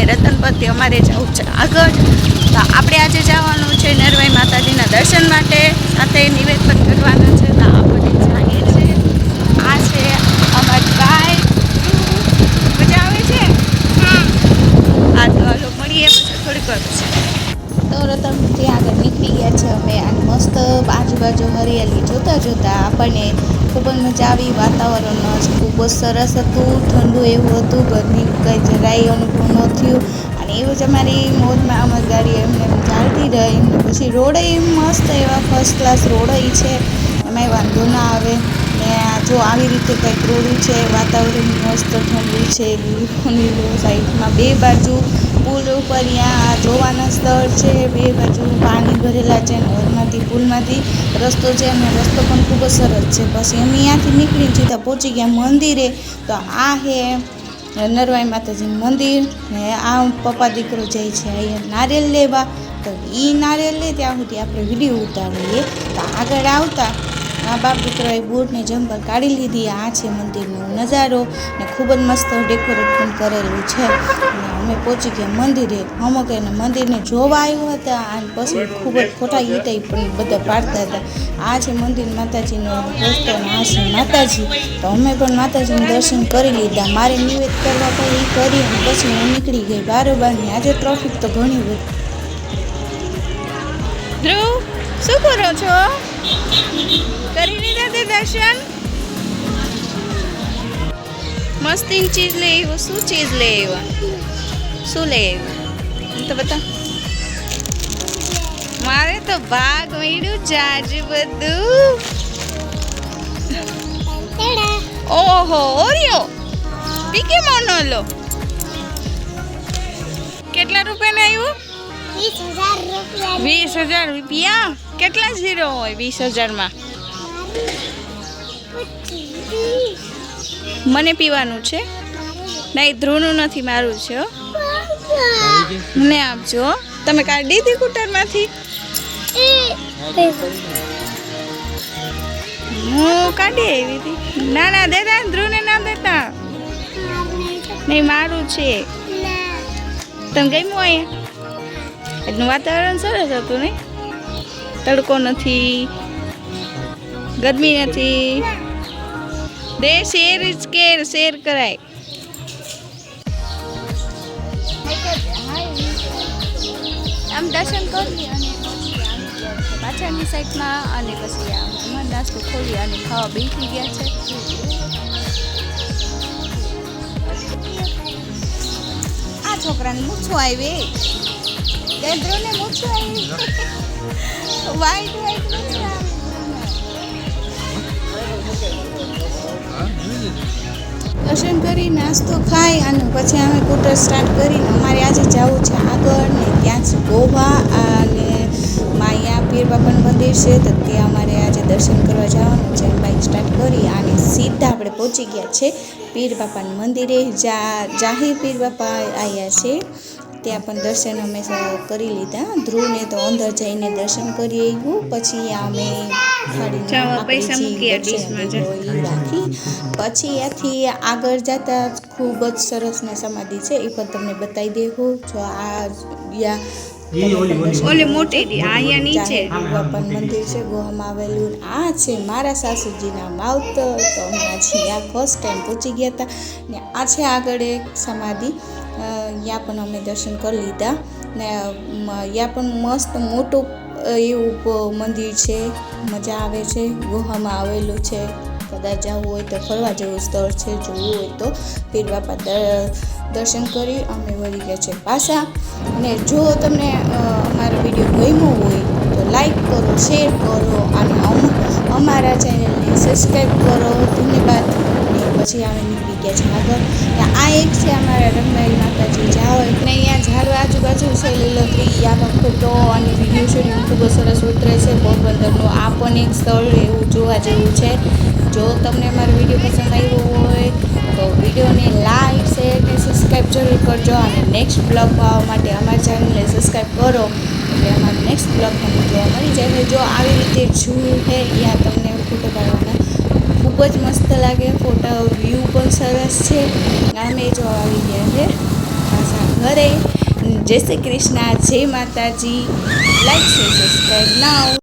અને રતનપદથી અમારે જવું છે આગળ. તો આપણે આજે જવાનું છે નરવાઈ માતાજીના દર્શન માટે. સાથે નિવેદન કરવાના છે. આજુબાજુ હરિયાળી જોતા જોતા આપણને ખૂબ જ મજા આવી. વાતાવરણ ખૂબ જ સરસ હતું. ઠંડુ એવું હતું. ગરમી કંઈ જરાય અનુભવ ન થયું. અને એવું જ અમારી મોજમાં અમારી ગાડી એમને એમ ચાલતી રહી. પછી રોડ મસ્ત એવા ફર્સ્ટ ક્લાસ રોડ છે. એમાંય વાંધો ના આવે. ને આ જો આવી રીતે કંઈક રોડું છે, વાતાવરણ મસ્ત ઠંડુ છે લીલો સાઈડમાં બે બાજુ પુલ ઉપર ત્યાં જોવાના સ્થળ છે, બે બાજુ પાણી ભરેલા છે નહેરમાંથી પુલમાંથી રસ્તો છે અને રસ્તો પણ ખૂબ જ સરસ છે. પછી અમે અહીંયાથી નીકળીને સીધા પહોંચી ગયા મંદિરે. તો આ હે નરવાઈ માતાજીનું મંદિર ને આ પપ્પા દીકરો જાય છે અહીંયા નારિયેલ લેવા. તો એ નારિયેલ લે, ત્યાં સુધી આપણે વીડિયો ઉતારીએ. તો આગળ આવતા આ બાપ દીકરાએ બોર્ડને જંગલ કાઢી લીધી. આ છે મંદિરનો નજારો ને ખૂબ જ મસ્ત ડેકોરેટ પણ કરેલું છે. અને અમે પહોંચી ગયા મંદિરે. અમુક એને મંદિરને જોવા આવ્યા હતા અને પછી ખૂબ જ ખોટા ઈટાઈ પણ બધા પાડતા હતા. આ છે મંદિર માતાજીનો રસ્તો આ છે માતાજી. તો અમે પણ માતાજીનું દર્શન કરી લીધા. મારે નિવેદ કરવા પણ એ કરી અને પછી હું નીકળી ગઈ. બારોબારની આજે ટ્રાફિક તો ઘણી બધી ધ્રુવ શું કરો છો? કરી લીધા તે દર્શન? મસ્તી ચીજ લઈ આવ્યો, શું ચીજ લઈ આવ્યા? શું લઈ આવ્યો? તો બતા. મારે તો ભાગ મળ્યું જાજુ બધું. ઓહો, ઓરિયો. પીકે મોનોલો કેટલા રૂપિયા આવ્યું વીસ હજાર રૂપિયા? કેટલા ઝીરો હોય વીસ હજારમાં? મને પીવાનું છે. નહીં ધ્રુવનું નથી મારું છે હો. મને આપજો તમે કાઢી દીધી કુટરમાંથી? હું કાઢી આવી હતી? ના ના દેતા ધ્રુવને ના દેતા. નહીં મારું છે. તમે ગમ્યું અહીંયા એટલું વાતાવરણ સરસ હતું નહીં? તડકો નથી, ગરમી નથી. દે શેર જ કેર, શેર કરાય. આમ દર્શન કરી અને પાછળની સાઈડમાં અને પછી આમ એમાં નાસ્તો ખોલી અને ખાવા બેસી ગયા છે. આ છોકરાને મૂછો આવી કેન્દ્રોને મૂછો આવી વાઈટ વાઈટ મૂછો દર્શન કરી, નાસ્તો ખાઈ અને પછી અમે સ્કૂટર સ્ટાર્ટ કરીને અમારે આજે જવું છે આગળ ને ત્યાં જ ગોવા અને માયા પીર બાપાનું મંદિર છે તો ત્યાં અમારે આજે દર્શન કરવા જવાનું છે. બાઇક સ્ટાર્ટ કરી અને સીધા આપણે પહોંચી ગયા છે પીર બાપાનું મંદિરે. જા જાહેર પીર બાપા આવ્યા છે. ત્યાં પણ દર્શન અમે કરી લીધા. ધ્રુવને તો અંદર જઈને દર્શન કરી આવ્યું પછી અમે રાખી. પછી ત્યાંથી આગળ જતા ખૂબ જ સરસ ને સમાધિ છે. એ પણ તમને બતાવી દેવું. જો આ યા ઓલી મોટી અહીંયા નીચે. બાપાનું મંદિર છે ગોવામાં આવેલું. આ છે મારા સાસુજીના માવતર. તો અમે આજે ત્યાં ફર્સ્ટ ટાઈમ પહોંચી ગયા હતા. ને આ છે આગળ એક સમાધિ. ત્યાં પણ અમે દર્શન કરી લીધા. ને ત્યાં પણ મસ્ત મોટું એવું મંદિર છે. મજા આવે છે. ગોહામાં આવેલું છે. કદાચ જવું હોય તો ફરવા જેવું સ્થળ છે જોવું હોય તો. પીર બાપા દ- દર્શન કરી અમે વળી ગયા છે પાછા. અને જો તમને અમારો વીડિયો ગમ્યો હોય તો લાઈક કરો શેર કરો, અને અમ- અમારા ચેનલને સબસ્ક્રાઈબ કરો. ધન્યવાદ. પછી અમે નીકળી ગયા આગળ આ એક છે અમારા રંગનારી માતાજી. જાઓ એટલે અહીંયા ઝાડ આજુબાજુ છે લીલોતરી યાનો ફોટો અને વીડિયો શૂટિંગ ખૂબ જ સરસ ઉતરે છે. પોરબંદરનું આ પણ એક સ્થળ એવું જોવા જેવું છે. જો તમને મારો વીડિયો પસંદ આવ્યો હોય, તો વિડીયોને લાઈક શેર ને સબસ્ક્રાઈબ જરૂર કરજો. અને નેક્સ્ટ બ્લોગ પાવા માટે અમારી ચેનલને સબસ્ક્રાઈબ કરો. એટલે અમારો નેક્સ્ટ બ્લોગ તમને જોવા મળી જાય. અને જો આવી રીતે ઝૂ છે ત્યાં તમને ફોટો પાડવાના ખૂબ જ મસ્ત લાગે. ફોટા વ્યૂ પણ સરસ છે. અમે જો આવી ગયા છે. પાછા ઘરે. જય શ્રી કૃષ્ણ. જય માતાજી. લાઈક છે સબસ્ક્રાઈબ નાવ